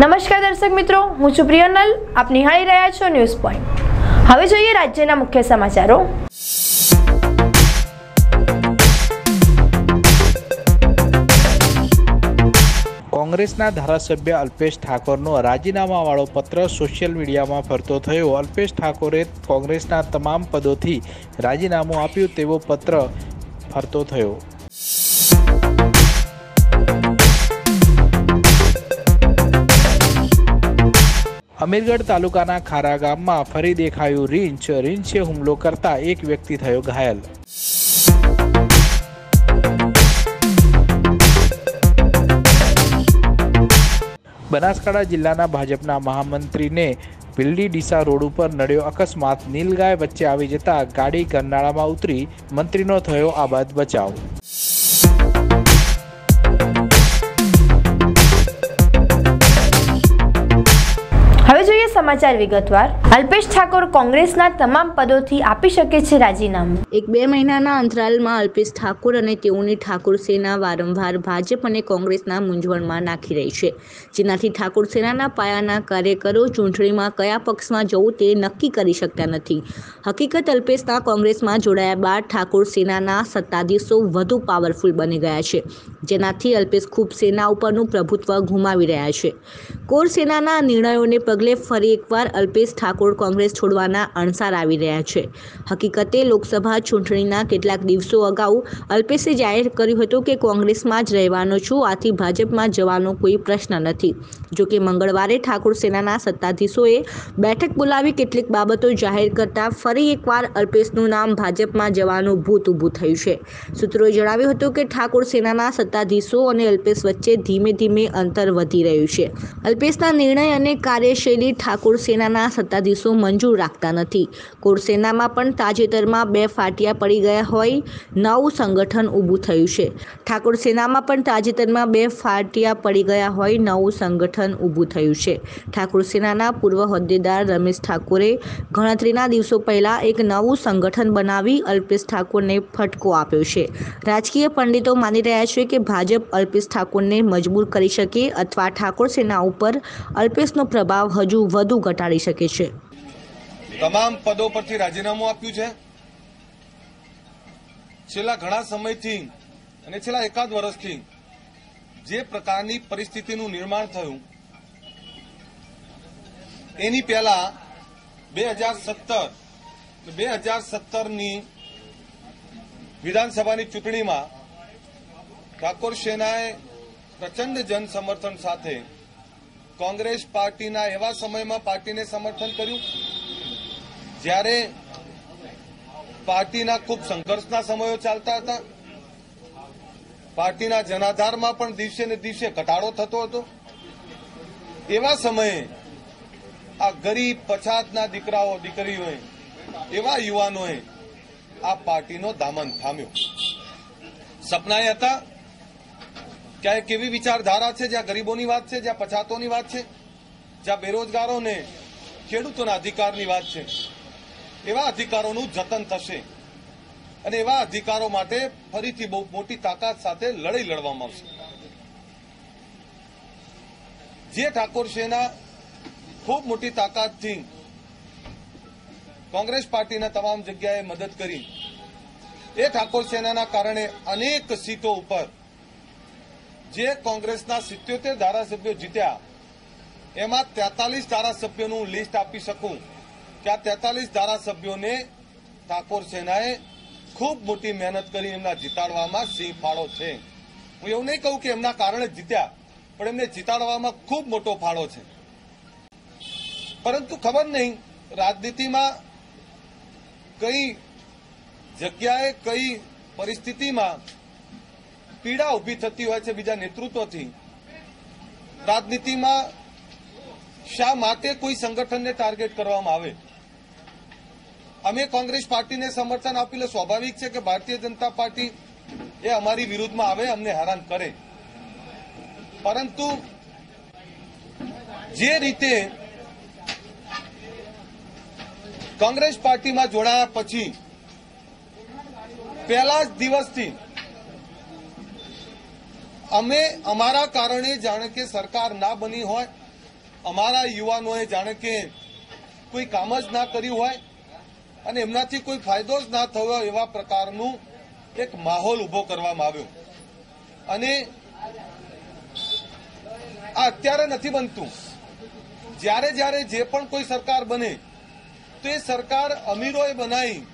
નમસ્કાર દર્શક મિત્રો, હું છું પ્રિયનલ. આપ નિહાળી રહ્યા છો ન્યૂઝ પોઈન્ટ. હવે જોઈએ રાજ્યના મુખ્ય સમાચારો. કોંગ્રેસના ધારાસભ્ય અલ્પેશ ઠાકોરનો રાજીનામાવાળો પત્ર સોશિયલ મીડિયામાં ફરતો થયો. અલ્પેશ ઠાકોરે કોંગ્રેસના તમામ પદોથી રાજીનામું આપ્યું તેવો પત્ર ફરતો થયો. અમીરગઢ તાલુકાના ખારા ગામમાં ફરી દેખાયું રીંછ. રીંછે હુમલો કરતા એક વ્યક્તિ થયો ઘાયલ. બનાસકાંઠા જિલ્લાના ભાજપના મહામંત્રીને બિલ્ડી ડીસા રોડ ઉપર નડ્યો અકસ્માત. નીલગાય વચ્ચે આવી જતા ગાડી ગરનાળામાં ઉતરી મંત્રીનો થયો આબાદ બચાવ. સમાચાર વિગતવાર. અલ્પેશ ઠાકોર કોંગ્રેસના તમામ પદોથી આપી શકે છે રાજીનામું. એક બે મહિનાના અંતરાલમાં અલ્પેશ ઠાકોર અને તેઓની ઠાકોર સેના વારંવાર ભાજપ અને કોંગ્રેસના મૂંઝવણમાં નાખી રહી છે. જેનાથી ઠાકોર સેનાના પાયાના કાર્યકરો ચૂંટણીમાં કયા પક્ષમાં જવું તે નક્કી કરી શકતા નથી. હકીકત અલ્પેશના કોંગ્રેસમાં જોડાયા બાદ ઠાકોર સેનાના સત્તાધીશો વધુ પાવરફુલ બની ગયા છે. જેનાથી અલ્પેશ ખૂબ સેના ઉપરનું પ્રભુત્વ ગુમાવી રહ્યા છે. કોર સેનાના નિર્ણયોને પગલે ફરી એકવાર અલ્પેશ ઠાકોર કોંગ્રેસ છોડવાના અણસાર આવી રહ્યા છે. હકીકતે લોકસભા ચૂંટણીના કેટલાક દિવસો અગાઉ અલ્પેશે જાહેર કર્યું હતું કે કોંગ્રેસમાં જ રહેવાનો છું, આથી ભાજપમાં જવાનો કોઈ પ્રશ્ન નથી. જોકે મંગળવારે ઠાકોર સેનાના સત્તાધીશોએ બેઠક બોલાવી કેટલીક બાબતો જાહેર કરતા ફરી એકવાર અલ્પેશનું નામ ભાજપમાં જવાનું ભૂત ઊભું થયું છે. સૂત્રોએ જણાવ્યું હતું કે ઠાકોર સેનાના સત્તાધીશો અને અલ્પેશ વચ્ચે ધીમે ધીમે અંતર વધી રહ્યું છે. અલ્પેશના નિર્ણય અને કાર્યશૈલી ઠાકોર સેનાના સત્તાધીશો મંજૂર રાખતા નથી. કોરસેનામાં પણ તાજેતરમાં બે ફાટિયા પડી ગયા હોય, નવું સંગઠન ઊભું થયું છે. ઠાકોર સેનામાં પણ તાજેતરમાં બે ફાટિયા પડી ગયા હોય, નવું સંગઠન ઊભું થયું છે. ઠાકોર સેનાના પૂર્વ હોદ્દેદાર રમેશ ઠાકોરે ગણતરીના દિવસો પહેલાં એક નવું સંગઠન બનાવી અલ્પેશ ઠાકોરને ફટકો આપ્યો છે. રાજકીય પંડિતો માની રહ્યા છે કે ભાજપ અલ્પેશ ઠાકોરને મજબૂર કરી શકે અથવા ઠાકોર સેના ઉપર અલ્પેશનો પ્રભાવ હજુ વધુ ઘટાડી શકે છે. તમામ પદો પરથી રાજીનામું આપ્યું છે. છેલ્લા ઘણા સમયથી અને છેલ્લા એકાદ વર્ષથી જે પ્રકારની પરિસ્થિતિનું નિર્માણ થયું, એની પહેલા બે હજાર સત્તર બે હજાર સત્તરની વિધાનસભાની ચૂંટણીમાં ઠાકોર સેનાએ પ્રચંડ જન સમર્થન સાથે કોંગ્રેસ પાર્ટીના એવા સમયમાં પાર્ટીને સમર્થન કર્યું, જ્યારે પાર્ટીના ખૂબ સંઘર્ષના સમયો ચાલતા હતા. પાર્ટીના જનાધારમાં પણ દિવસે ને દિવસે ઘટાડો થતો હતો. એવા સમયે આ ગરીબ પછાતના દીકરાઓ, દીકરીઓએ, એવા યુવાનોએ આ પાર્ટીનો દામન થામ્યો. સપનાએ હતા ક્યાં એક એવી વિચારધારા છે જ્યાં ગરીબોની વાત છે જ્યાં પછાતોની વાત છે જ્યાં બેરોજગારોને ખેડૂતોના અધિકારની વાત છે એવા અધિકારોનું જતન થશે અને એવા અધિકારો માટે ફરીથી બહુ મોટી તાકાત સાથે લડાઈ લડવામાં આવશે. જે ઠાકોર સેના ખૂબ મોટી તાકાતથી કોંગ્રેસ પાર્ટીના તમામ જગ્યાએ મદદ કરી. એ ઠાકોર સેનાના કારણે અનેક સીટો ઉપર જે કોંગ્રેસના સિત્યોતેર ધારાસભ્યો જીત્યા, એમાં તેતાલીસ ધારાસભ્યોનું લિસ્ટ આપી શકું. કે આ તેતાલીસ ધારાસભ્યોને ઠાકોર સેનાએ ખૂબ મોટી મહેનત કરી એમના જીતાડવામાં સિંહ ફાળો છે. હું એવું નહીં કહું કે એમના કારણે જીત્યા, પણ એમને જીતાડવામાં ખૂબ મોટો ફાળો છે. પરંતુ ખબર નહીં, રાજનીતિમાં કઈ જગ્યાએ કઈ પરિસ્થિતિમાં પીડા ઊભી થતી હોય છે બીજા નેતૃત્વથી. રાજનીતિમાં શા માટે કોઈ સંગઠનને ટાર્ગેટ કરવામાં આવે? અમે કોંગ્રેસ પાર્ટીને સમર્થન આપીને સ્વાભાવિક છે કે ભારતીય જનતા પાર્ટી એ અમારી વિરુદ્ધમાં આવે, અમને હેરાન કરે. પરંતુ જે રીતે કોંગ્રેસ પાર્ટીમાં જોડાયા પછી પહેલા જ દિવસથી અમે અમારા કારણે જાણે કે સરકાર ના બની હોય, અમારા યુવાનોએ જાણે કે કોઈ કામ જ ના કર્યું હોય અને એમનાથી કોઈ ફાયદો જ ના થયો એવા પ્રકારનું એક માહોલ ઊભો કરવામાં આવ્યો. અને આ અત્યારે નથી બનતું. જ્યારે જ્યારે જે પણ કોઈ સરકાર બને, તો એ સરકાર અમીરોએ બનાવી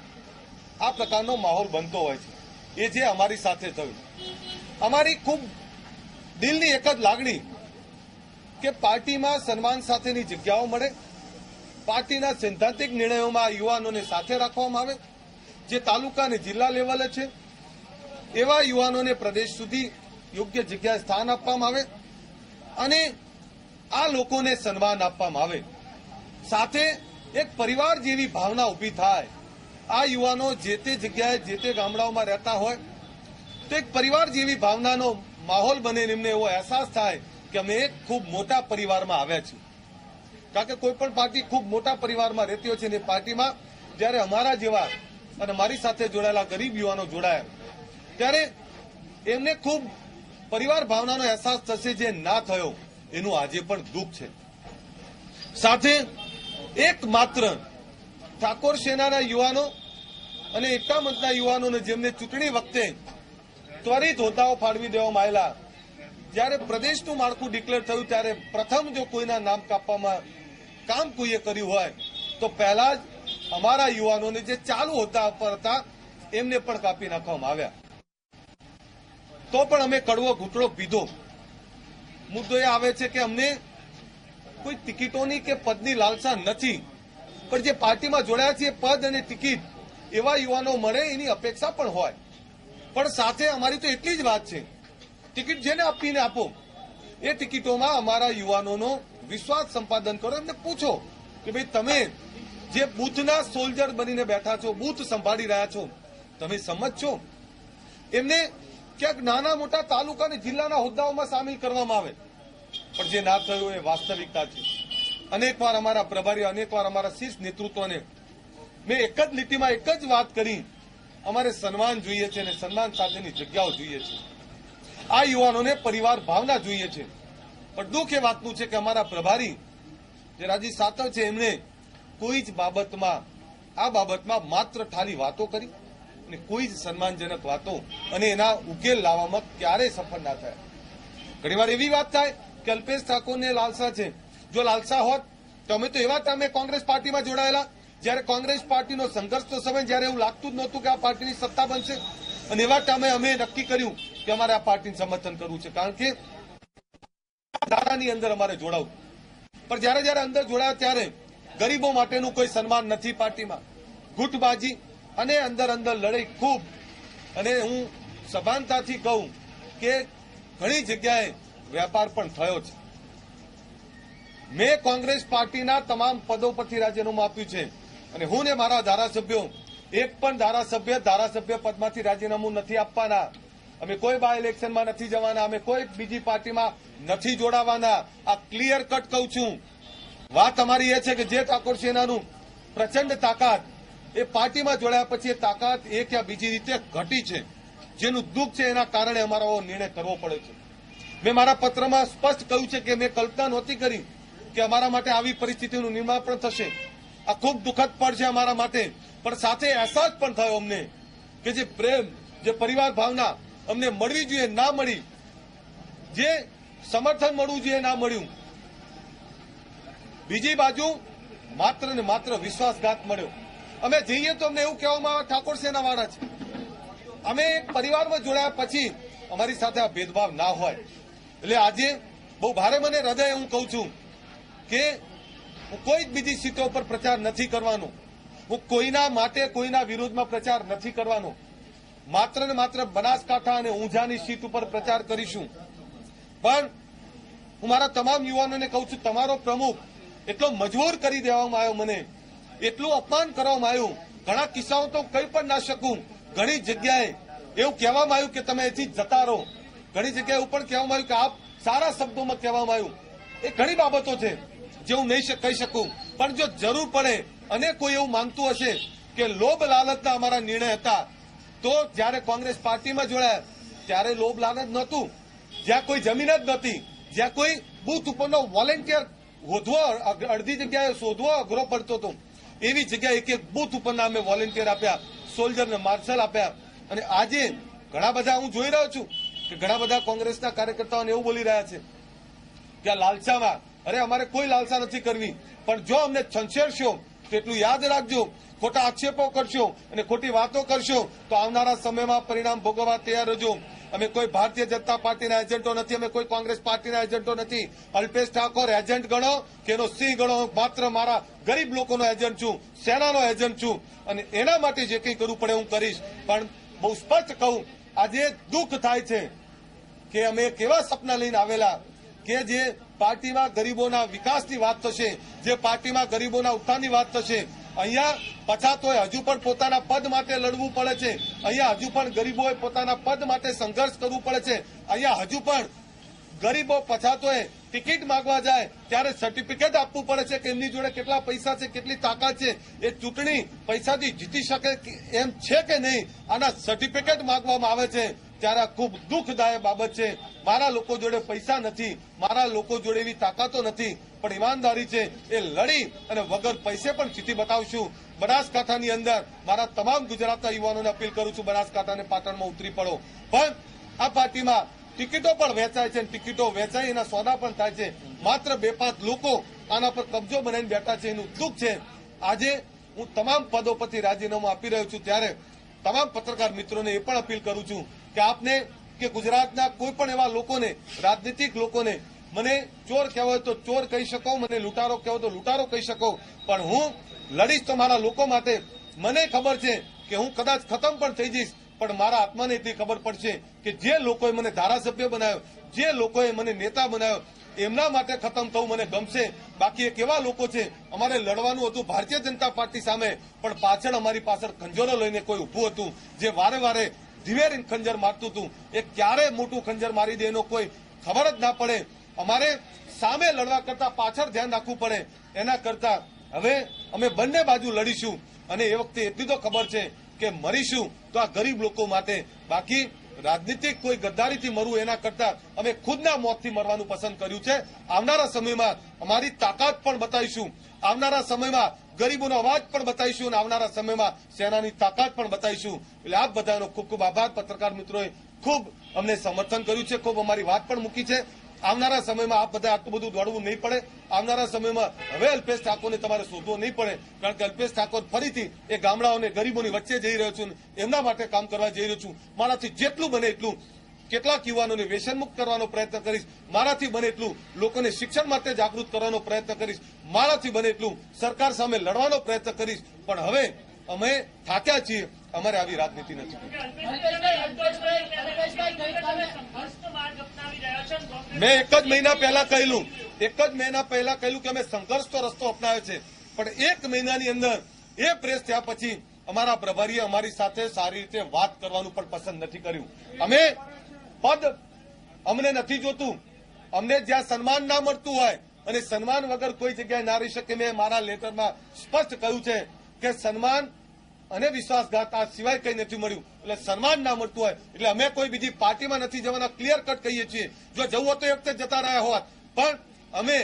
આ પ્રકારનો માહોલ બનતો હોય છે. એ જે અમારી સાથે થયું. અમારી ખૂબ દિલની એક જ લાગણી કે પાર્ટીમાં સન્માન સાથેની જગ્યાઓ મળે, પાર્ટીના સૈદ્ધાંતિક નિર્ણયોમાં યુવાનોને સાથે રાખવામાં આવે, જે તાલુકા અને જિલ્લા લેવલે છે, એવા યુવાનોને પ્રદેશ સુધી યોગ્ય જગ્યાએ સ્થાન આપવામાં આવે અને આ લોકોને સન્માન આપવામાં આવે. સાથે એક પરિવાર જેવી ભાવના ઊભી થાય. આ યુવાનો જે તે જગ્યાએ, જે તે ગામડાઓમાં રહેતા હોય, તો એક પરિવાર જેવી ભાવનાનો માહોલ બને એમને એવો અહેસાસ થાય કે અમે એક ખૂબ મોટા પરિવારમાં આવ્યા છીએ. કારણ કે કોઈ પણ પાર્ટી ખૂબ મોટા પરિવારમાં રહેતી હોય છે અને પાર્ટીમાં જ્યારે અમારા જેવા અને મારી સાથે જોડાયેલા ગરીબ યુવાનો જોડાયા, ત્યારે એમને ખૂબ પરિવાર ભાવનાનો અહેસાસ થશે જે ના થયો, એનું આજે પણ દુઃખ છે. સાથે એક માત્ર ઠાકોર સેનાના યુવાનો અને એકતા મંચના યુવાનોને જેમને ચૂંટણી વખતે ત્વરિત હોદ્દાઓ ફાળવી દેવામાં આવેલા. જ્યારે પ્રદેશનું માળખું ડિક્લેર થયું, ત્યારે પ્રથમ જો કોઈના નામ કાપવામાં કામ કોઈએ કર્યું હોય, તો પહેલા જ અમારા યુવાનોને જે ચાલુ હોદ્દા પર હતા, એમને પણ કાપી નાખવામાં આવ્યા. તો પણ અમે કડવો ઘૂંટડો પીધો. મુદ્દો એ આવે છે કે અમને કોઈ ટિકિટોની કે પદની લાલસા નથી. પણ જે પાર્ટીમાં જોડાયા છે પદ અને ટિકિટ એવા યુવાનો મળે એની અપેક્ષા પણ હોય. પણ સાથે અમારી તો એટલી જ વાત છે. ટિકિટ જેને આપીને આપો. એ ટિકિટોમાં અમારા યુવાનોનો વિશ્વાસ સંપાદન કરો એમને પૂછો કે ભાઈ તમે જે બૂથના સોલ્જર બનીને બેઠા છો, બૂથ સંભાળી રહ્યા છો, તમે સમજ છો? એમને ક્યાંક નાના મોટા તાલુકા અને જિલ્લાના હોદ્દાઓમાં સામેલ કરવામાં આવે. પણ જે ના થયું એ વાસ્તવિકતા છે. અનેકવાર અમારા પ્રભારી અનેકવાર અમારા શીર્ષ નેતૃત્વને. મેં એક જ લીટીમાં એક જ વાત કરી. અમારે સન્માન જોઈએ છે અને સન્માન સાથેની જગ્યાઓ જોઈએ છે. આ યુવાનોને પરિવાર ભાવના જોઈએ છે. પણ દુઃખ એ વાતનું છે કે અમારા પ્રભારી જે રાજી સાતવ છે, એમણે કોઈ જ બાબતમાં, આ બાબતમાં માત્ર ઠારી વાતો કરી અને કોઈ જ સન્માનજનક વાતો અને એના ઉકેલ લાવવામાં ક્યારેય સફળ ના થયા. ઘણીવાર એવી વાત થાય કે અલ્પેશ ઠાકોરને લાલસા છે. જો લાલસા હોત, તો અમે તો એવા તમે કોંગ્રેસ પાર્ટીમાં જોડાયેલા. જ્યારે કોંગ્રેસ પાર્ટીનો સંઘર્ષનો સમય જ્યારે એવું લાગતું જ નહોતું કે આ પાર્ટીની સત્તા બનશે. અને એવા ટાઈમે અમે નક્કી કર્યું કે અમારે આ પાર્ટીનું સમર્થન કરવું છે. કારણ કે ધારાની અંદર અમારે જોડાવું. પણ જ્યારે જ્યારે અંદર જોડાયા ત્યારે ગરીબો માટેનું કોઈ સન્માન નથી પાર્ટીમાં. ગુટબાજી અને અંદર અંદર લડાઈ ખૂબ. અને હું સભાનતાથી કહું કે ઘણી જગ્યાએ વેપાર પણ થયો છે. મેં કોંગ્રેસ પાર્ટીના તમામ પદો પરથી રાજીનામું આપ્યું છે. અને હું ને મારા ધારાસભ્યો, એક પણ ધારાસભ્ય ધારાસભ્ય પદમાંથી રાજીનામું નથી આપવાના. અમે કોઈ બાય ઇલેક્શનમાં નથી જવાના, અમે કોઈ બીજી પાર્ટીમાં નથી જોડાવાના. આ ક્લિયર કટ કહું છું. વાત અમારી એ છે કે જે ઠાકોર સેનાનું પ્રચંડ તાકાત એ પાર્ટીમાં જોડાયા પછી એ તાકાત એક યા બીજી રીતે ઘટી છે. જેનું દુઃખ છે એના કારણે અમારો નિર્ણય કરવો પડે છે. મેં મારા પત્રમાં સ્પષ્ટ કહ્યું છે કે મેં કલ્પના નહોતી કરી કે અમારા માટે આવી પરિસ્થિતિનું નિર્માણ પણ થશે. આ ખૂબ દુઃખદ પળ છે અમારા માટે. પણ સાથે અહેસાસ પણ થયો અમને કે જે પ્રેમ, જે પરિવાર ભાવના અમને મળવી જોઈએ, ના મળી. જે સમર્થન મળવું જોઈએ, ના મળ્યું. બીજી બાજુ માત્ર ને માત્ર વિશ્વાસઘાત મળ્યો. અમે જઈએ તો અમને એવું કહેવામાં આવે, ઠાકોર સેના વાળા છે અમે એક પરિવારમાં જોડાયા પછી અમારી સાથે આ ભેદભાવ ના હોય. એટલે આજે બહુ ભારે મને હૃદય હું કહું છું કે હું કોઈ જ બીજી સીટો પર પ્રચાર નથી કરવાનો. હું કોઈના માટે, કોઈના વિરોધમાં પ્રચાર નથી કરવાનો. માત્ર ને માત્ર બનાસકાંઠા અને ઊંઝાની સીટ ઉપર પ્રચાર કરીશું. પણ હું મારા તમામ યુવાનોને કહું છું, તમારો પ્રમુખ એટલો મજબૂર કરી દેવામાં આવ્યો મને, એટલું અપમાન કરવામાં આવ્યું. ઘણા કિસ્સાઓ તો કંઈ પણ ના શકું. ઘણી જગ્યાએ એવું કહેવામાં આવ્યું કે તમે એથી જતા રહો. ઘણી જગ્યાએ એવું પણ કહેવામાં આવ્યું કે આપ સારા શબ્દોમાં કહેવામાં આવ્યું. એ ઘણી બાબતો છે. જે હું નહીં કહી શકું. પણ જો જરૂર પડે અને કોઈ એવું માનતું હશે કે લોભ લાલચના અમારા નિર્ણય હતા, તો જ્યારે કોંગ્રેસ પાર્ટીમાં જોડાયા, ત્યારે લોભ લાલચ નહોતું. જ્યાં કોઈ જમીન જ નહોતી. જ્યાં કોઈ બૂથ ઉપરનો વોલેન્ટિયર હોધવો અડધી જગ્યાએ શોધવો અઘરો પડતો હતો. એવી જગ્યાએ એક એક બૂથ ઉપરના અમે વોલેન્ટિયર આપ્યા સોલ્જર ને માર્શલ આપ્યા. અને આજે ઘણા બધા હું જોઈ રહ્યો છું કે ઘણા બધા કોંગ્રેસના કાર્યકર્તાઓને એવું બોલી રહ્યા છે કે આ લાલસામાં અરે અમારે કોઈ લાલસા નથી કરવી. પણ જો અમને છંછેડશો તેટલું યાદ રાખજો. ખોટા આક્ષેપો કરશો અને ખોટી વાતો કરશો, તો આવનારા સમયમાં પરિણામ ભોગવવા તૈયાર રહેજો. અમે કોઈ ભારતીય જનતા પાર્ટીના એજન્ટો નથી, અમે કોઈ કોંગ્રેસ પાર્ટીના એજન્ટો નથી. અલ્પેશ ઠાકોર એજન્ટ ગણો કે એનો સિંહ ગણો માત્ર મારા ગરીબ લોકોનો એજન્ટ છું, સેનાનો એજન્ટ છું. અને એના માટે જે કંઈ કરવું પડે હું કરીશ. પણ બહુ સ્પષ્ટ કહું, આજે દુઃખ થાય છે કે અમે કેવા સપના લઈને આવેલા કે જે પાર્ટીમાં ગરીબોના વિકાસની વાત થશે, જે પાર્ટીમાં ગરીબોના ઉત્થાનની વાત થશે, અહીંયા પછાતોએ હજુ પણ પોતાના પદ માટે લડવું પડે છે. અહીંયા હજુ પણ ગરીબોએ પોતાના પદ માટે સંઘર્ષ કરવું પડે છે. અહીંયા હજુ પણ ગરીબો પછાતોએ ટિકિટ માંગવા જાય, ત્યારે સર્ટિફિકેટ આપવું પડે છે કે એમની જોડે કેટલા પૈસા છે, કેટલી તાકાત છે. એ ચૂંટણી પૈસાથી જીતી શકે એમ છે કે નહીં, આના સર્ટિફિકેટ માંગવામાં આવે છે. ત્યારે ખૂબ દુઃખદાયક બાબત છે. મારા લોકો જોડે પૈસા નથી, મારા લોકો જોડે એવી તાકાતો નથી, પણ ઈમાનદારી છે. એ લડી અને વગર પૈસે પણ જીતી બતાવશું. બનાસકાંઠાની અંદર મારા તમામ ગુજરાતના યુવાનોને અપીલ કરું છું બનાસકાંઠા પાટણમાં ઉતરી પડો. પણ આ પાર્ટીમાં ટિકિટો પણ વેચાય છે ટિકિટો વેચાય, એના સોદા પણ થાય છે. માત્ર બે પાંચ લોકો આના પર કબજો બનાવીને બેઠા છે, એનું દુઃખ છે. આજે હું તમામ પદો પરથી રાજીનામું આપી રહ્યો છું. ત્યારે તમામ પત્રકાર મિત્રોને એ પણ અપીલ કરું છું કે આપને કે ગુજરાતના કોઈ પણ એવા લોકોને, રાજનીતિક લોકોને, મને ચોર કહેવાય તો ચોર કહી શકો મને લૂંટારો કહેવો તો લૂંટારો કહી શકો પણ હું લડીશ તો મારા લોકો માટે. મને ખબર છે કે હું કદાચ ખતમ પણ થઈ જઈશ, પણ મારા આત્માને એટલી ખબર પડશે કે જે લોકોએ મને ધારાસભ્ય બનાવ્યો, જે લોકોએ મને નેતા બનાવ્યો, એમના માટે ખતમ થવું મને ગમશે. બાકી એક એવા લોકો છે, અમારે લડવાનું હતું ભારતીય જનતા પાર્ટી સામે, પણ પાછળ અમારી પાછળ ખંજોરો લઈને કોઈ ઊભું હતું, જે વારે વારે ધીવેરીને ખંજર મારતું હતું. એ ક્યારે મોટું ખંજર મારી દે એનો કોઈ ખબર જ ના પડે. અમારે સામે લડવા કરતા પાછળ ધ્યાન રાખવું પડે. એના કરતા હવે અમે બંને બાજુ લડીશું. અને એ વખતે એટલી તો ખબર છે કે મરીશું તો આ ગરીબ લોકો માટે. બાકી રાજનીતિક કોઈ ગદ્દારીથી મરવું એના કરતા અમે ખુદના મોતથી મરવાનું પસંદ કર્યું છે. આવનારા સમયમાં અમારી તાકાત પણ બતાવીશું. આવનારા સમયમાં ગરીબોનો અવાજ પણ બતાવીશું અને આવનારા સમયમાં સેનાની તાકાત પણ બતાવીશું. એટલે આપ બધાનો ખૂબ ખૂબ આભાર. પત્રકાર મિત્રોએ ખૂબ અમને સમર્થન કર્યું છે. ખૂબ અમારી વાત પણ મૂકી છે. આવનારા સમયમાં આપ બધા આટલું બધું દોડવું નહીં પડે. આવનારા સમયમાં હવે અલ્પેશ ઠાકોરને તમારે શોધવો નહીં પડે. કારણ કે અલ્પેશ ઠાકોર ફરીથી એ ગામડાઓને ગરીબોની વચ્ચે જઈ રહ્યો છું એમના માટે કામ કરવા જઈ રહ્યો છું. મારાથી જેટલું બને એટલું કેટલાક યુવાનોને વ્યસનમુક્ત કરવાનો પ્રયત્ન કરીશ. મારાથી બને એટલું લોકોને શિક્ષણ માટે જાગૃત કરવાનો પ્રયત્ન કરીશ. મારાથી બને એટલું સરકાર સામે લડવાનો પ્રયત્ન કરીશ. પણ હવે અમે થાક્યા છીએ. અમારે આવી રાજનીતિ નથી. મેં એક જ મહિના પહેલા કહેલું. એક જ મહિના પહેલા કહેલું કે અમે સંઘર્ષનો રસ્તો અપનાવ્યો છે. પણ એક મહિનાની અંદર એ પ્રેસ થયા પછી અમારા પ્રભારીએ અમારી સાથે સારી રીતે વાત કરવાનું પણ પસંદ નથી કર્યું. અમે પદ અમને નથી જોતું. અમને જ્યાં સન્માન ના મળતું હોય અને સન્માન વગર કોઈ જગ્યાએ ના રહી શકે, મેં મારા લેટરમાં સ્પષ્ટ કહ્યું છે કે સન્માન અને વિશ્વાસઘાત આ સિવાય કંઈ નથી મળ્યું. એટલે સન્માન ના મળતું હોય, એટલે અમે કોઈ બીજી પાર્ટીમાં નથી જવાના ક્લિયર કટ કહીએ છીએ. જો જવું હોય તો એ વખતે જતા રહ્યા હોત. પણ અમે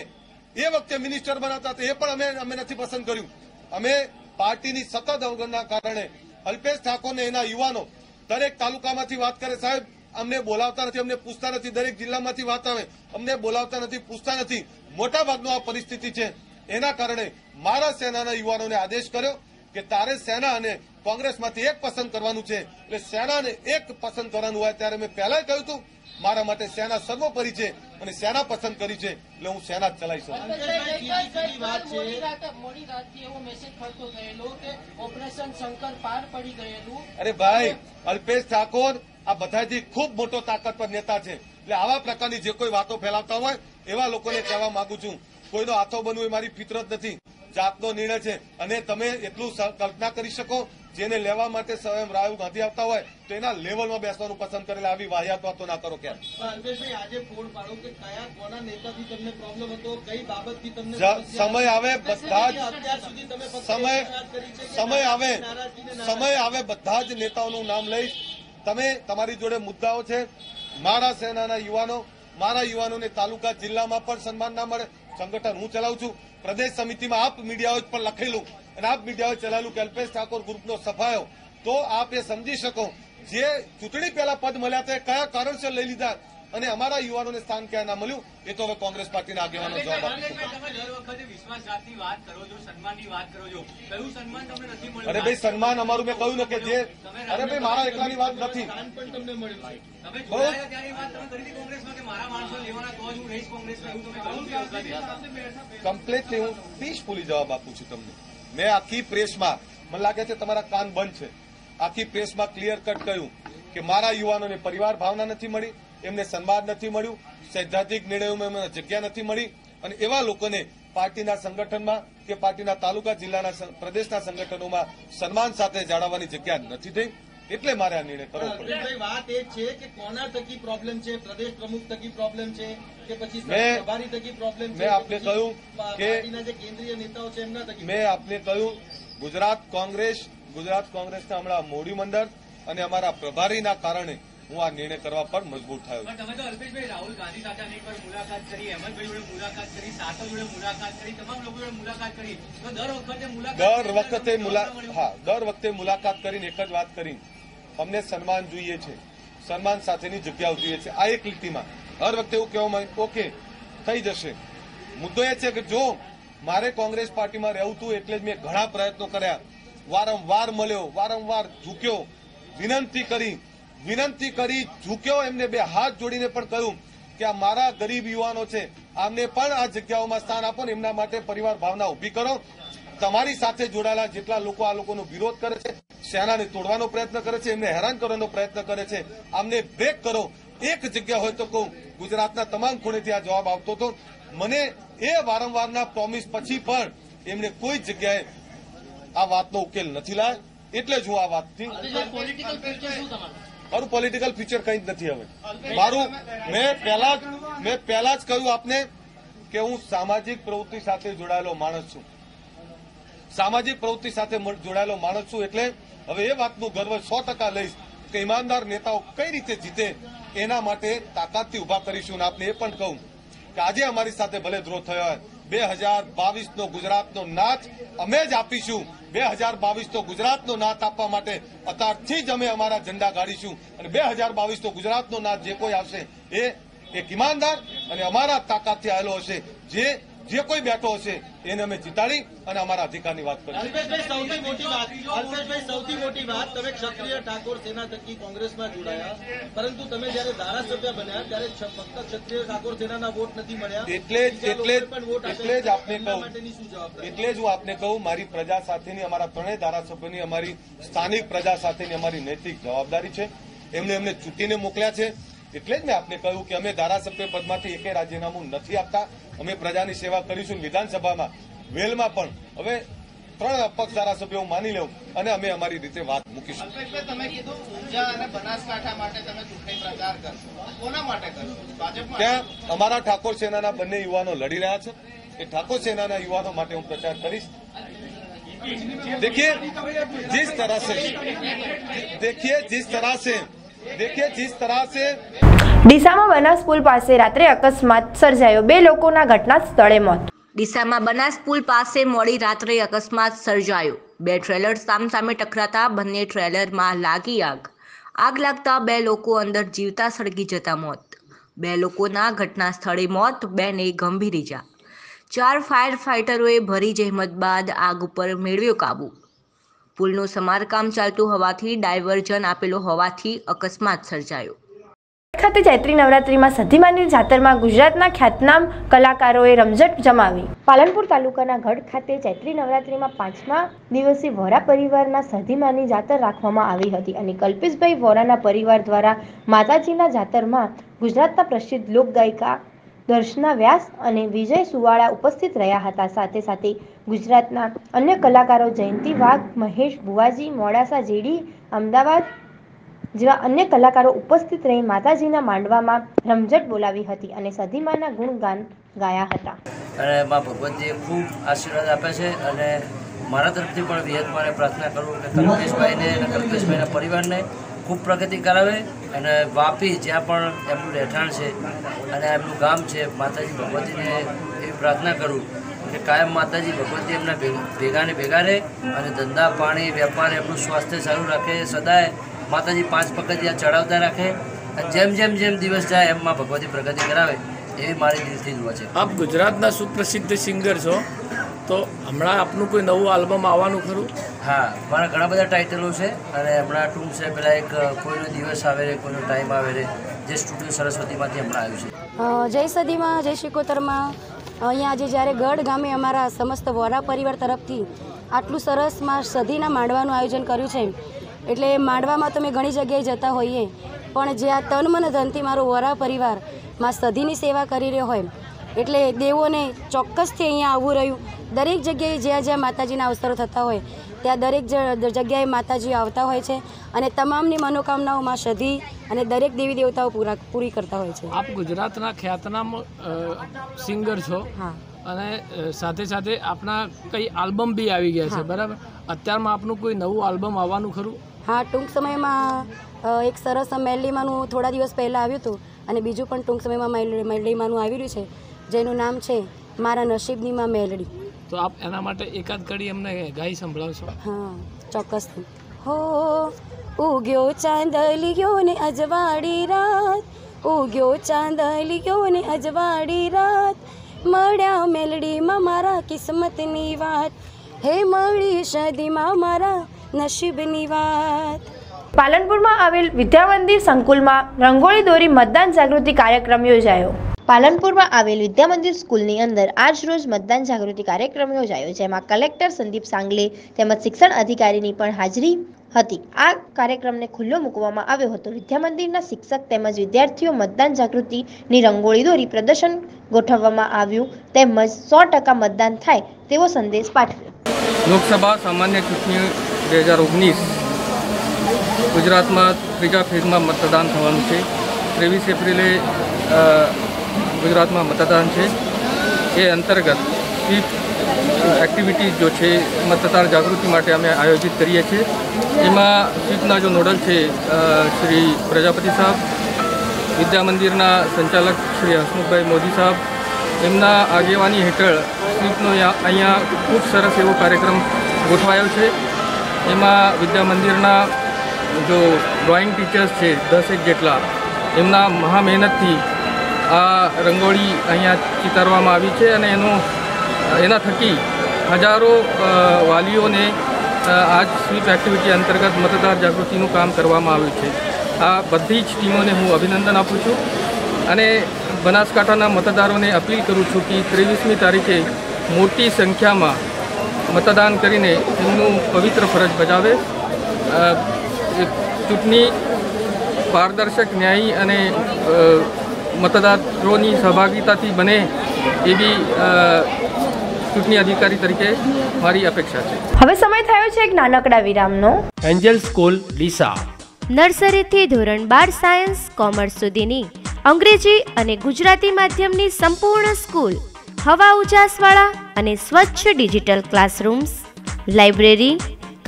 એ વખતે મિનિસ્ટર બનાવતા હતા એ પણ અમે અમે નથી પસંદ કર્યું. અમે પાર્ટીની સતત અવગણના કારણે અલ્પેશ ઠાકોરને એના યુવાનો દરેક તાલુકામાંથી વાત કરે સાહેબ અમને બોલાવતા નથી, અમને પૂછતા નથી. દરેક જિલ્લામાંથી વાત આવે. અમને બોલાવતા નથી, પૂછતા નથી. મોટા ભાગનો આ પરિસ્થિતિ છે. એના કારણે મારા સેનાના યુવાનોને આદેશ કર્યો કે તારે સેના અને કોંગ્રેસમાંથી એક પસંદ કરવાનું છે. એટલે સેનાને એક પસંદ કરવાનું હોય ત્યારે મેં પહેલા કહ્યું હતું, મારા માટે સેના સર્વોપરી છે અને સેના પસંદ કરી છે. એટલે હું સેના જ ચલાવી શકું અરે ભાઈ, અલ્પેશ ઠાકોર આ બધાથી ખૂબ મોટો તાકાતવર નેતા છે. એટલે આવા પ્રકારની જે કોઈ વાતો ફેલાવતા હોય એવા લોકોને કહેવા માંગુ છું. કોઈનો હાથો બનવું એ મારી ફિતરત નથી. જાતનો નિર્ણય છે. અને તમે એટલું કલ્પના કરી શકો જેને લેવા માટે સ્વયં રાહુલ ગાંધી આવતા હોય તો એના લેવલમાં બેસવાનું પસંદ કરેલા આવી વાહિયાત વાતો ના કરો ક્યારે સમય આવે? બધા જ સમય સમય આવે સમય આવે બધા જ નેતાઓનું નામ લઈશ. તમે, તમારી જોડે મુદ્દાઓ છે. મારા સેનાના યુવાનો, મારા યુવાનોને તાલુકા જિલ્લામાં પણ સન્માન ના મળે. સંગઠન હું ચલાવું છું. પ્રદેશ સમિતિમાં આપ મીડિયાઓ પર લખેલું. અને આપ મીડિયાઓ ચલાવેલું કે અલ્પેશ ઠાકોર ગ્રુપનો સફાયો. તો આપ એ સમજી શકો. જે ચૂંટણી પહેલા પદ મળ્યા તે કયા કારણસર લઈ લીધા? અને અમારા યુવાનોને સ્થાન ક્યાં ના મળ્યું એ તો હવે કોંગ્રેસ પાર્ટીના આગેવાનો જવાબ આપ્યો શકે. તમે દર વખતે વિશ્વાસઘાતની વાત કરો છો સન્માનની વાત કરો છો. કયું સન્માન તમને નથી મળ્યું? અરે ભાઈ સન્માન અમારું મેં કહ્યું ને કે જે અરે ભાઈ મારા એકલાની વાત નથી. કમ્પ્લેટ જોડાયા ત્યારે એ વાત તમે કરી હતી કોંગ્રેસમાં કે મારા માણસો લેવાના તો જ હું રહીશ કોંગ્રેસમાં એવું તમે કહ્યું હતું? કમ્પ્લીટલી હું પીસફુલી જવાબ આપું છું તમને. મેં આખી પ્રેસમાં મને લાગે છે તમારા કાન બંધ છે. આખી પ્રેસમાં ક્લિયર કટ કહ્યું કે મારા યુવાનોને પરિવાર ભાવના નથી મળી એમને સન્માન નથી મળ્યું સૈદ્ધાંતિક નિર્ણયોમાં એમને જગ્યા નથી મળી. અને એવા લોકોને પાર્ટીના સંગઠનમાં કે પાર્ટીના તાલુકા જિલ્લાના પ્રદેશના સંગઠનોમાં સન્માન સાથે જાળવવાની જગ્યા નથી થઈ. એટલે મારે આ નિર્ણય કરવો પડ્યો. વાત એ છે કે કોના થકી પ્રોબ્લેમ છે? પ્રદેશ પ્રમુખ થકી પ્રોબ્લેમ છે? કે પછી મેં- પ્રભારી થકી પ્રોબ્લેમ છે? મેં આપને કહ્યું કે- જે કેન્દ્રીય નેતાઓ છે એમના થકી? મેં આપને કહ્યું ગુજરાત કોંગ્રેસ ગુજરાત કોંગ્રેસના હમણાં મોડી મંડળ અને અમારા પ્રભારીના કારણે હું આ નિર્ણય કરવા પર મજબૂર થયો તમે તો અલ્પેશભાઈ રાહુલ ગાંધી સાથે અનેક વાર મુલાકાત કરી હેમંતભાઈ જોડે મુલાકાત કરી સાસવ જોડે મુલાકાત કરી તમામ લોકો જોડે મુલાકાત કરી. તો દર વખતે મુલાકાત દર વખતે હા દર વખતે મુલાકાત કરીને એક જ વાત કરી. અમને સન્માન જોઈએ છે. સન્માન સાથેની જગ્યાઓ જોઈએ છે. આ એક લીટીમાં. હર વખતે એવું કહેવામાં માંગે ઓકે થઈ જશે. મુદ્દો એ છે કે જો મારે કોંગ્રેસ પાર્ટીમાં રહેવું હતું એટલે જ મેં ઘણા પ્રયત્નો કર્યા. વારંવાર મળ્યો વારંવાર ઝૂક્યો. વિનંતી કરી. વિનંતી કરી ઝૂક્યો એમને બે હાથ જોડીને પણ કહ્યું કે આ મારા ગરીબ યુવાનો છે. આમને પણ આ જગ્યાઓમાં સ્થાન આપો ને એમના માટે પરિવાર ભાવના ઊભી કરો. તમારી સાથે જોડાયેલા જેટલા લોકો આ લોકોનો વિરોધ કરે છે સેનાને તોડવાનો પ્રયત્ન કરે છે, એમને હેરાન કરવાનો પ્રયત્ન કરે છે, આમને બ્રેક કરો. એક જગ્યા હોય તો કહું, ગુજરાતના તમામ ખૂણેથી આ જવાબ આવતો હતો. મને એ વારંવારના પ્રોમિસ પછી પણ એમને કોઈ જગ્યાએ આ વાતનો ઉકેલ નથી લાવ્યો. એટલે જ આ વાતથી પોલિટિકલ શું તમારું? મારું પોલિટિકલ ફ્યુચર કંઈ જ નથી હવે. મારું મેં પહેલા જ મેં પહેલા જ કહ્યું આપને કે હું સામાજિક પ્રવૃત્તિ સાથે જોડાયેલો માણસ છું. સામાજિક પ્રવૃત્તિ સાથે જોડાયેલો માણસ છું એટલે હવે એ વાતનું ગર્વ સો ટકા લઈશ કે ઈમાનદાર નેતાઓ કઈ રીતે જીતે એના માટે તાકાતથી ઊભા કરીશું અને આપને એ પણ કહું કે આજે અમારી સાથે ભલે દ્રોહ થયો હોય બે હજાર બાવીસનો ગુજરાતનો નાચ અમે જ આપીશું. બે હજાર બાવીસનો ગુજરાતનો નાચ આપવા માટે અત્યારથી જ અમે અમારા ઝંડા ગાડીશું. અને બે હજાર બાવીસનો ગુજરાતનો નાચ જે કોઈ આવશે એ એક ઈમાનદાર અને અમારા તાકાતથી આવેલો હશે. જે જે કોઈ બેઠો હશે એને અમે જીતાડી અને અમારા અધિકારની વાત કરી અલ્પેશભાઈ સૌથી મોટી વાત. અલ્પેશભાઈ સૌથી મોટી વાત. તમે ક્ષત્રિય ઠાકોર સેના થકી કોંગ્રેસમાં જોડાયા. પરંતુ તમે જયારે ધારાસભ્ય બન્યા ત્યારે ફક્ત ક્ષત્રિય ઠાકોર સેનાના વોટ નથી મળ્યા. એટલે જ એટલે એટલે જ આપને કહું. એટલે જ હું આપને કહું મારી પ્રજા સાથેની અમારા ત્રણેય ધારાસભ્યોની અમારી સ્થાનિક પ્રજા સાથેની અમારી નૈતિક જવાબદારી છે. એમને એમને ચૂંટીને મોકલ્યા છે. એટલે જ મેં આપને કહ્યું કે અમે ધારાસભ્ય પદમાંથી એકે રાજીનામું નથી આપતા અમે પ્રજાની સેવા કરીશું વિધાનસભામાં વેલમાં પણ હવે ત્રણ અપક્ષ ધારાસભ્યો હું માની લઉં અને અમે અમારી રીતે વાત મૂકીશું અલ્પેશભાઈ તમે કીધું ઊંઝા અને બનાસકાંઠા માટે તમે ચૂંટણી પ્રચાર કરશો કોના માટે કરશો ભાજપ માટે ત્યાં અમારા ઠાકોર સેનાના બંને યુવાનો લડી રહ્યા છે એ ઠાકોર સેનાના યુવાનો માટે હું પ્રચાર કરીશ देखिए जिस तरह से देखिए जिस तरह से देखिए जिस तरह से ડીસામાં બનાસ પુલ પાસે રાત્રે અકસ્માત સર્જાયો બે લોકોના ઘટના સ્થળે મોત ડીસામાં બનાસ પુલ પાસે મોડી રાત્રે અકસ્માત સર્જાયો બે ટ્રેલર સામસામે ટકરાતા બંને ટ્રેલરમાં લાગી આગ આગ લાગતા બે લોકો અંદર જીવતા સળગી જતા મોત બે લોકોના ઘટના સ્થળે મોત બેને ગંભીર ઇજા ચાર ફાયર ફાઇટરોએ ભરી જહેમત બાદ આગ ઉપર મેળવ્યો કાબુ પુલનું સમારકામ ચાલતું હોવાથી ડાયવર્ઝન આપેલો હોવાથી અકસ્માત સર્જાયો. ખાતે ચૈત્રી નવરાત્રીમાં સધીમાની જાતરમાં ગુજરાતના ખ્યાતનામ કલાકારોએ રમઝટ જમાવી. પાલનપુર તાલુકાના ગઢ ખાતે ચૈત્રી નવરાત્રીમાં પાંચમા દિવસે વોરા પરિવારના સધીમાની જાતર રાખવામાં આવી હતી અને કલ્પેશભાઈ વોરાના પરિવાર દ્વારા માતાજીના જાતરમાં ગુજરાતના પ્રસિદ્ધ લોકગાયિકા દર્શના વ્યાસ અને વિજય સુવાળા ઉપસ્થિત રહ્યા હતા. સાથે સાથે ગુજરાતના અન્ય કલાકારો જયંતિ વાઘ, મહેશ ભુવાજી, મોડાસા જેડી, અમદાવાદ જેવા અન્ય કલાકારો ઉપસ્થિત રહી માતાજીના માંડવામાં રમઝટ બોલાવી હતી અને સધીમાના ગુણગાન ગાયા હતા. અને માં ભગવતીએ ખૂબ આશીર્વાદ આપે છે અને મારા તરફથી પણ વિહતમાને પ્રાર્થના કરું કે કલ્પેશભાઈને અને કલ્પેશભાઈના પરિવારને ખૂબ પ્રગતિ કરાવે અને વાપી જ્યાં પણ એમનું રહેઠાણ છે અને એમનું ગામ છે, માતાજી ભગવતીને એવી પ્રાર્થના કરું કે કાયમ માતાજી ભગવતી એમના ભેગાને ભેગા રહે અને ધંધા, પાણી, વેપાર, એમનું સ્વાસ્થ્ય સારું રાખે, સદાય માતાજી પાંચ પગથિયા ચડાવતા રાખે અને જેમ જેમ જેમ દિવસ જાય, એમ માં ભગવતી પ્રગતિ કરાવે, એવી મારી દિલથી દુઆ છે. આપ ગુજરાતના સુપ્રસિદ્ધ સિંગર છો. તો હમણાં આપનું કોઈ નવું આલ્બમ આવવાનું ખરું? હા મારા ઘણા બધા ટાઇટલો છે અને હમણાં ટૂંક છે પેલા એક કોઈનો દિવસ આવે રે કોઈનો ટાઈમ આવે રે જે સ્ટુડિયો સરસ્વતીમાંથી હમણાં આવ્યું છે. જય સદીમાં જય શિકોતરમાં. અહીંયા આજે જ્યારે ગઢ ગામે અમારા સમસ્ત વોરા પરિવાર તરફથી આટલું સરસમાં સદીના માંડવાનું આયોજન કર્યું છે. એટલે માંડવામાં તમે ઘણી જગ્યાએ જતા હોઈએ પણ જે આ તન મન ધનથી મારો વોરા પરિવારમાં સદીની સેવા કરી રહ્યો હોય એટલે દેવોને ચોક્કસથી અહીંયા આવવું રહ્યું. દરેક જગ્યાએ જ્યાં જ્યાં માતાજીના અવસરો થતા હોય ત્યાં દરેક જગ્યાએ માતાજી આવતા હોય છે અને તમામની મનોકામનાઓ માં સધી અને દરેક દેવી દેવતાઓ પૂરા પૂરી કરતા હોય છે. આપ ગુજરાતના ખ્યાતનામ સિંગર છો હા. અને સાથે સાથે આપના કઈ આલ્બમ બી આવી ગયા છે બરાબર? અત્યારમાં આપનું કોઈ નવું આલ્બમ આવવાનું ખરું? હા ટૂંક સમયમાં એક સરસ મેલડીમાંનું થોડા દિવસ પહેલાં આવ્યું હતું અને બીજું પણ ટૂંક સમયમાં મેલ- મેલડીમાંનું આવી રહ્યું છે જેનું નામ છે મારા નસીબની માં મેલડી. તો આપ એના માટે એકાદ કડી અમને ગાઈ સંભળાવશો. હા ચોક્કસ. હો ઉગ્યો ચાંદલિયો ને અજવાળી રાત ઉગ્યો ચાંદલિયો ને અજવાળી રાત. મળ્યા મેલડીમાં મારા કિસ્મતની વાત હે મળી સદીમાં મારા નસીબની વાત. પાલનપુરમાં આવેલ વિદ્યાવંદી સંકુલમાં રંગોળી દોરી મતદાન જાગૃતિ કાર્યક્રમ યોજાયો. પાલનપુરમાં આવેલ વિદ્યામંદિર સ્કૂલની અંદર આજ રોજ મતદાન જાગૃતિ કાર્યક્રમ યોજાયો, જેમાં કલેક્ટર સંદીપ સાંગલે તેમજ શિક્ષણ અધિકારીની પણ હાજરી હતી. આ કાર્યક્રમને ખુલ્લો મૂકવામાં આવ્યો હતો. વિદ્યામંદિરના શિક્ષક તેમજ વિદ્યાર્થીઓ મતદાન જાગૃતિની રંગોળી દોરી પ્રદર્શન ગોઠવવામાં આવ્યું તેમજ સો ટકા મતદાન થાય તેવો સંદેશ પાઠવ્યો. લોકસભા સામાન્ય ચૂંટણી બે હજાર ઓગણીસ ગુજરાતમાં ત્રીજા ફેઝમાં મતદાન થવાનું છે. ત્રેવીસ એપ્રિલે ગુજરાતમાં મતદાન છે. એ અંતર્ગત સ્વીપ એક્ટિવિટીઝ જો છે મતદાર જાગૃતિ માટે અમે આયોજિત કરીએ છીએ. એમાં સ્વીપના જો નોડલ છે શ્રી પ્રજાપતિ સાહેબ, વિદ્યા મંદિરના સંચાલક શ્રી હસમુખભાઈ મોદી સાહેબ, એમના આગેવાની હેઠળ સ્વીપનો અહીંયા- અહીંયા ખૂબ સરસ એવો કાર્યક્રમ ગોઠવાયો છે. એમાં વિદ્યા મંદિરના જો ડ્રોઈંગ ટીચર્સ છે, દસેક જેટલા, એમના મહા મહેનતથી આ રંગોળી અહીંયા ચિતારવામાં આવી છે અને એનો, એના થકી હજારો વાલીઓને આ સ્વીપ એક્ટિવિટી અંતર્ગત મતદાર જાગૃતિનું કામ કરવામાં આવ્યું છે. આ બધી જ ટીમોને હું અભિનંદન આપું છું અને બનાસકાંઠાના મતદારોને અપીલ કરું છું કે ત્રેવીસમી તારીખે મોટી સંખ્યામાં મતદાન કરીને એમનું પવિત્ર ફરજ બજાવે. ચૂંટણી પારદર્શક ન્યાયી અને મતદારોની સહભાગીતાથી બને એવી ચૂંટણી અધિકારી તરીકે મારી અપેક્ષા છે. હવે સમય થયો છે એક નાનકડા વિરામનો. Angel school Deesa. નર્સરીથી ધોરણ બાર સાયન્સ કોમર્સ સુધીની. અંગ્રેજી અને ગુજરાતી માધ્યમની સંપૂર્ણ સ્કૂલ. હવા ઉજાસવાળા અને સ્વચ્છ digital classrooms. Library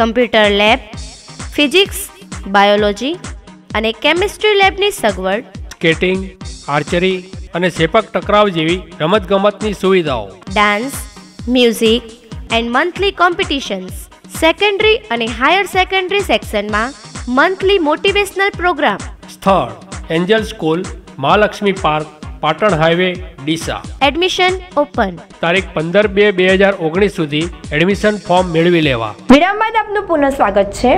computer lab physics biology અને કેમિસ્ટ્રી લેબની સગવડ. સ્કેટિંગ આર્ચરી અને સેપક ટકરાવ જેવી રમતગમતની સુવિધાઓ. Dance music and monthly competitions. Secondary અને હાયર સેકન્ડરી સેક્શનમાં મંથલી મોટિવેશનલ પ્રોગ્રામ. સ્થળ Angel school Mahalakshmi park Patan highway Deesa. Admission open. તારીખ પંદર બે બે હજાર ઓગણીસ સુધી એડમિશન ફોર્મ મેળવી લેવા. વિરામ બાદ આપનું પુનઃ સ્વાગત છે.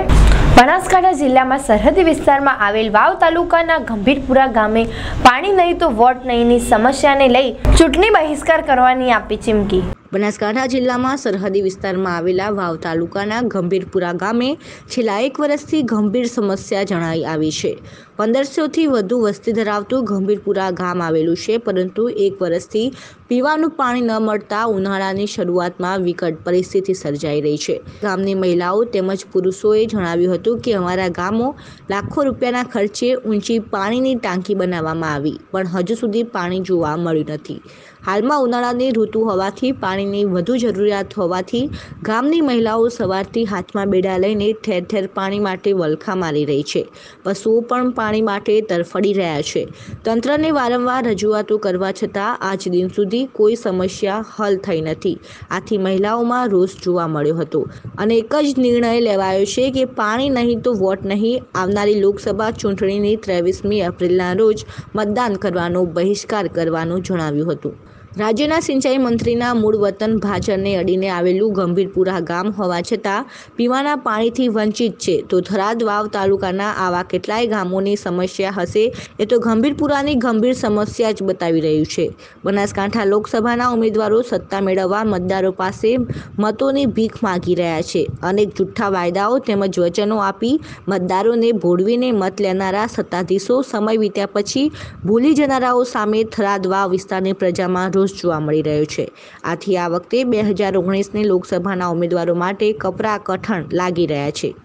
બનાસકાંઠા જિલ્લામાં સરહદી વિસ્તારમાં આવેલ વાવ તાલુકાના ગંભીરપુરા ગામે પાણી નહીં તો વોટ નહીંની સમસ્યાને લઈ ચૂંટણી બહિષ્કાર કરવાની આપી ચીમકી. બનાસકાંઠા જિલ્લામાં સરહદી વિસ્તારમાં આવેલા વાવ તાલુકાના ગંભીરપુરા ગામે છેલ્લા એક વર્ષથી ગંભીર સમસ્યા જણાઈ આવી છે. પંદરસોથી વધુ વસ્તી ધરાવતું ગંભીરપુરા ગામ આવેલું છે, પરંતુ એક વર્ષથી પીવાનું પાણી ન મળતા ઉનાળાની શરૂઆતમાં વિકટ પરિસ્થિતિ સર્જાઈ રહી છે. ગામની મહિલાઓ તેમજ પુરુષોએ જણાવ્યું હતું કે, અમારા ગામો લાખો રૂપિયાના ખર્ચે ઊંચી પાણીની ટાંકી બનાવવામાં આવી, પણ હજુ સુધી પાણી જોવા મળ્યું નથી. હાલમાં ઉનાળાની ઋતુ હોવાથી પાણીની વધુ જરૂરિયાત હોવાથી ગામની મહિલાઓ સવારથી હાથમાં બેડા લઈને ઠેર ઠેર પાણી માટે વલખા મારી રહી છે. પશુઓ પણ પાણી માટે તરફડી રહ્યા છે. તંત્રને વારંવાર રજૂઆતો કરવા છતાં આજ દિન સુધી કોઈ સમસ્યા હલ થઈ નથી. આથી મહિલાઓમાં રોષ જોવા મળ્યો હતો અને એક જ નિર્ણય લેવાયો છે કે પાણી નહીં તો વોટ નહીં આવનારી લોકસભા ચૂંટણીની ત્રેવીસમી એપ્રિલના રોજ મતદાન કરવાનો બહિષ્કાર કરવાનું જણાવ્યું હતું. રાજ્યના સિંચાઈ મંત્રીના મૂળ વતન ભાજરને અડીને આવેલું ગંભીરપુરા ગામ હોવા છતાં પીવાના પાણીથી વંચિત છે. તો થરાદ વાવ તાલુકાના આવા કેટલાય ગામોની સમસ્યા હશે એ તો ગંભીરપુરાની ગંભીર સમસ્યા જ બતાવી રહ્યું છે. બનાસકાંઠા લોકસભાના ઉમેદવારો સત્તા મેળવવા મતદારો પાસે મતોની ભીખ માગી રહ્યા છે. અનેક જૂઠ્ઠા વાયદાઓ તેમજ વચનો આપી મતદારોને ભોળવીને મત લેનારા સત્તાધીશો સમય વીત્યા પછી ભૂલી જનારાઓ સામે થરાદ વાવ વિસ્તારની પ્રજામાં રોષ જોવા મળી રહ્યો છે. આથી આ વખતે બે હજાર ઓગણીસની લોકસભાના ઉમેદવારો માટે કપરા કઠણ લાગી રહ્યા છે.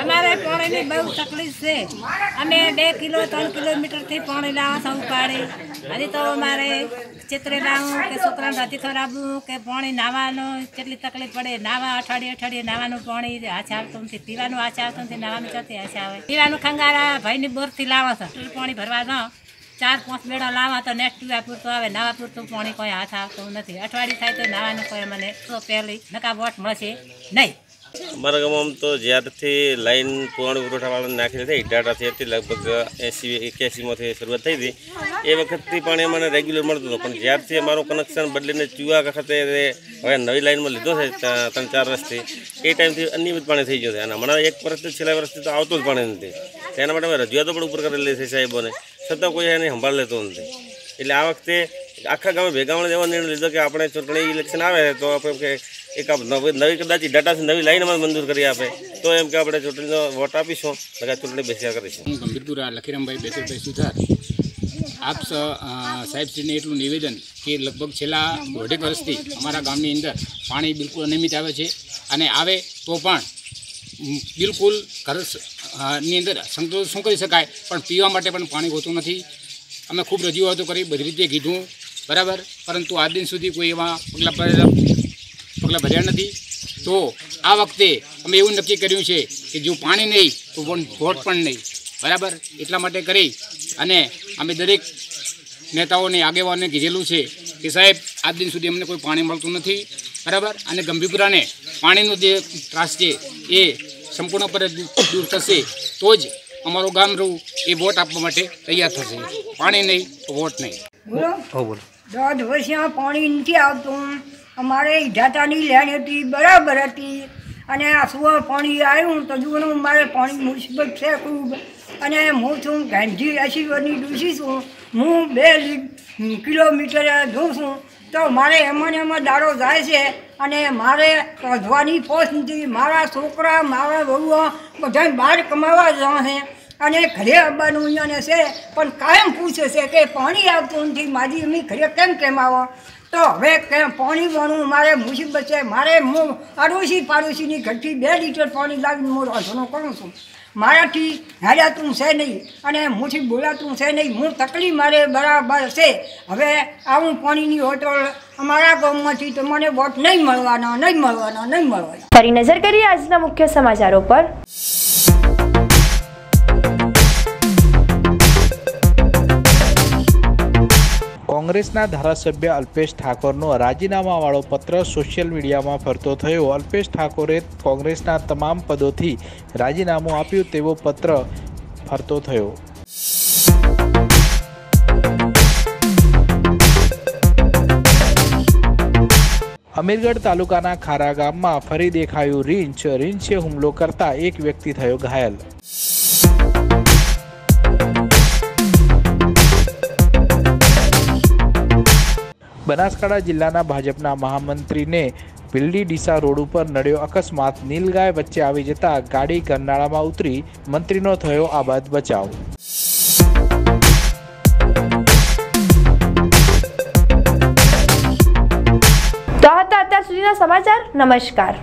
અમારે પાણીની બહુ તકલીફ છે. અમે બે કિલો, ત્રણ કિલોમીટરથી પાણી લાવવા સૌ પાડે. હજી તો અમારે ચિત્રે લાવવું કે છોકરાને રાતી ખવડાવવું કે પાણી નાહવાનું કેટલી તકલીફ પડે નાવા અઠવાડિયે અઠવાડિયે નાવાનું પાણી હાથે આવતું નથી. પીવાનું હાથે આવતું નથી નાવાનું ક્યાંથી હાથે આવે? પીવાનું ખંગારા, ભાઈની બોરથી લાવો છો પાણી ભરવા ન ચાર, પાંચ બેડા લાવવા તો નેક્સ્ટ પીવા પૂરતું આવે નાવા પૂરતું પાણી કોઈ હાથ આવતું નથી. અઠવાડિયું થાય તો નાવાનું કોઈ મને તો પહેલી નકા વોટ મળશે નહીં. અમારા ગામમાં તો જ્યારથી લાઈન પાણી પુરવઠાવાળાને નાખી હતી ઇટાટાથી હતી, લગભગ એંસી એક્યાસીમાંથી શરૂઆત થઈ હતી. એ વખતથી પાણી અમને રેગ્યુલર મળતું હતું, પણ જ્યારથી અમારું કનેક્શન બદલીને ચુવા વખતે હવે નવી લાઈનમાં લીધો છે ત્રણ, ચાર વર્ષથી, એ ટાઈમથી અનિયમિત પાણી થઈ ગયું છે. અને હમણાં એક વર્ષથી, છેલ્લા વર્ષથી તો આવતું જ પાણી નથી. તેના માટે અમે રજૂઆતો પણ ઉપર કરેલી છે સાહેબોને. છતાં કોઈ એની સંભાળ લેતો નથી. એટલે આ વખતે આખા ગામે ભેગા એવો નિર્ણય લીધો કે આપણે ચૂંટણી ઇલેક્શન આવે તો આપણે એક નવી કદાચ ડાટા નવી લાઈન અમારે મંજૂર કરી આપે. તો એમ કે આપણે ચૂંટણીનો વોટ આપીશું લગા ચૂંટણી બેસ્યા કરીશું. હું ગંભીરપુરા લખીરામભાઈ બેસરભાઈ સુથાર. આપ સાહેબશ્રીને એટલું નિવેદન કે લગભગ છેલ્લા દોઢેક વર્ષથી અમારા ગામની અંદર પાણી બિલકુલ અનિયમિત આવે છે અને આવે તો પણ બિલકુલ ઘરની અંદર સંતોષ શું કરી શકાય, પણ પીવા માટે પણ પાણી હોતું નથી. અમે ખૂબ રજૂઆતો કરી, બધી રીતે કીધું. બરાબર? પરંતુ આજ દિન સુધી કોઈ એવા પગલાં પગલાં ભર્યા નથી. તો આ વખતે અમે એવું નક્કી કર્યું છે કે જો પાણી નહીં તો વોટ પણ નહીં. બરાબર? એટલા માટે કરી અને અમે દરેક નેતાઓને આગેવાનને કીધેલું છે કે સાહેબ આજ દિન સુધી અમને કોઈ પાણી મળતું નથી. બરાબર? અને ગંભીરપુરાને પાણીનો જે ત્રાસ છે એ સંપૂર્ણપણે દૂર થશે. તો જ અમારું ગામ રહું એ વોટ આપવા માટે તૈયાર થશે. પાણી નહીં તો વોટ નહીં. બોલો. દોઢ વર્ષમાં પાણી નથી આવતું. અમારે ઈઢાતાની લેણ હતી, બરાબર હતી. અને આ સુવર પાણી આવ્યું તો જુનું મારે પાણી મુસીબત છે ખૂબ. અને હું છું ગાંધી આશીર્વાદની ડૂસી છું. હું બે કિલોમીટર જોઉં છું. તો મારે એમાં ને એમાં દાડો જાય છે અને મારે વધવાની પોસ નથી. મારા છોકરા, મારા વહુઓ બધા બહાર કમાવા જવા છે. અને ઘરે આવવાનું અહીંયાને છે. પણ કાયમ પૂછે છે કે પાણી આવતું નથી. મારી અમી ઘરે કેમ કેમ આવો? તો હવે કેમ પાણી વાળું મારે મુસીબત છે. મારે હું આડોશી પાડોશીની ઘરથી બે લીટર પાણી લાવીને હું રાંધણો કરું છું. મારાથી હેરાતું છે નહીં અને મુઠી બોલાતું છે નહીં. હું તકલીફ મારે બરાબર છે. હવે આવું પાણીની હોટલ અમારા ગામમાંથી તો મને વોટ નહીં મળવાનો નહીં મળવાનો, નહીં મળવાના. ફરી નજર કરીએ આજના મુખ્ય સમાચારો પર. કોંગ્રેસના ધારાસભ્ય અલ્પેશ ઠાકોરનો રાજીનામાવાળો પત્ર સોશિયલ મીડિયામાં ફરતો થયો. અલ્પેશ ઠાકોરે કોંગ્રેસના તમામ પદોથી રાજીનામું આપ્યું તેવો પત્ર ફરતો થયો. અમીરગઢ તાલુકાના ખારા ગામમાં ફરી દેખાયું રીંછ. રીંછે હુમલો કરતા એક વ્યક્તિ થયો ઘાયલ. બનાસકાંઠા જિલ્લાના ભાજપના મહામંત્રીને ભીલડી ડીસા રોડ ઉપર નડ્યો અકસ્માત. નીલગાય વચ્ચે આવી જતા ગાડી ગરનાળામાં ઉતરી મંત્રીનો થયો આબાદ બચાવ. તો આ હતા અત્યાર સુધીના સમાચાર. નમસ્કાર.